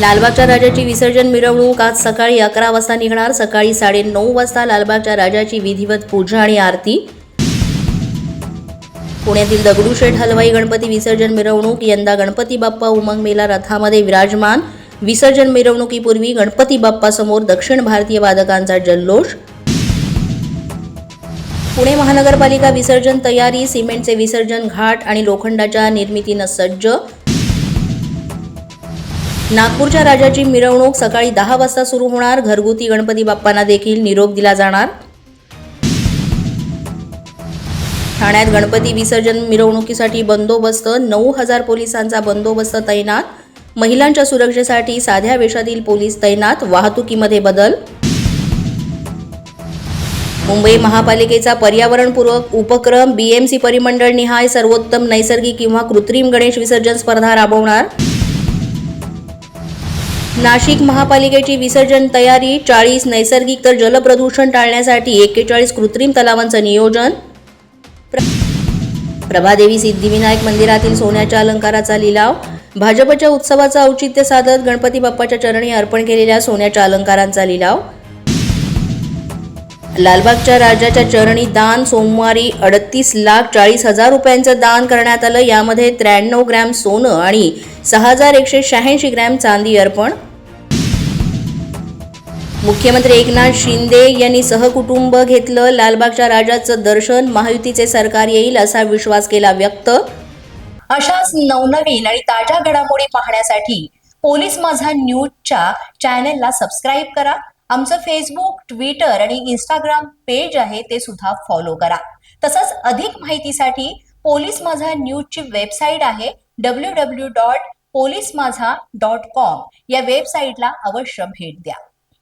लालबागच्या राजाची विसर्जन मिरवणूक आज सकाळी अकरा वाजता निघणार. सकाळी साडेनऊ वाजता लालबागच्या राजाची विधिवत पूजा आणि आरती. पुण्यातील दगडूशेठ हलवाई गणपती विसर्जन मिरवणूक. यंदा गणपती बाप्पा उमंग मेला रथामध्ये विराजमान. विसर्जन मिरवणुकीपूर्वी गणपती बाप्पासमोर दक्षिण भारतीय वादकांचा जल्लोष. पुणे महानगरपालिका विसर्जन तयारी सिमेंटचे विसर्जन घाट आणि लोखंडाच्या निर्मितीनं सज्ज. नागपूरच्या राजाची मिरवणूक सकाळी दहा वाजता सुरू होणार. घरगुती गणपती बाप्पांना देखील निरोप दिला जाणार. ठाण्यात गणपती विसर्जन मिरवणुकीसाठी बंदोबस्त नऊ हजार पोलिसांचा बंदोबस्त तैनात. महिलांच्या सुरक्षेसाठी साध्या वेशातील पोलीस तैनात. वाहतुकीमध्ये बदल. मुंबई महापालिकेचा पर्यावरणपूरक उपक्रम बीएमसी परिमंडळ निहाय सर्वोत्तम नैसर्गिक किंवा कृत्रिम गणेश विसर्जन स्पर्धा राबवणार. नाशिक महापालिकेची विसर्जन तयारी चाळीस नैसर्गिक तर जलप्रदूषण टाळण्यासाठी एक्केचाळीस कृत्रिम तलावांचं नियोजन. प्र- प्रभादेवी सिद्धिविनायक मंदिरातील सोन्याच्या अलंकाराचा लिलाव. भाजपच्या उत्सवाचं औचित्य साधत गणपती बाप्पाच्या चरणी अर्पण केलेल्या सोन्याच्या अलंकारांचा लिलाव. लालबागच्या राजाच्या चरणी दान सोमवारी अडतीस लाख चाळीस हजार रुपयांचं दान करण्यात आलं. यामध्ये त्र्याण्णव ग्रॅम सोनं आणि सहा हजार एकशे शहाऐंशी ग्रॅम चांदी अर्पण मुख्यमंत्री एकनाथ शिंदे यांनी सहकुटुंब घेतलं. लालबागच्या राजाचं दर्शन महायुतीचे सरकार येईल असा विश्वास केला व्यक्त. अशाच नवनवीन आणि ताज्या घडामोडी पाहण्यासाठी पोलीस माझा न्यूजच्या चॅनेलला सबस्क्राईब करा. आमचं फेसबुक ट्विटर आणि इंस्टाग्राम पेज आहे ते सुद्धा फॉलो करा. तसंच अधिक माहितीसाठी पोलीस माझा न्यूजची वेबसाईट आहे W W dot police Majha dot com. या वेबसाईटला अवश्य भेट द्या.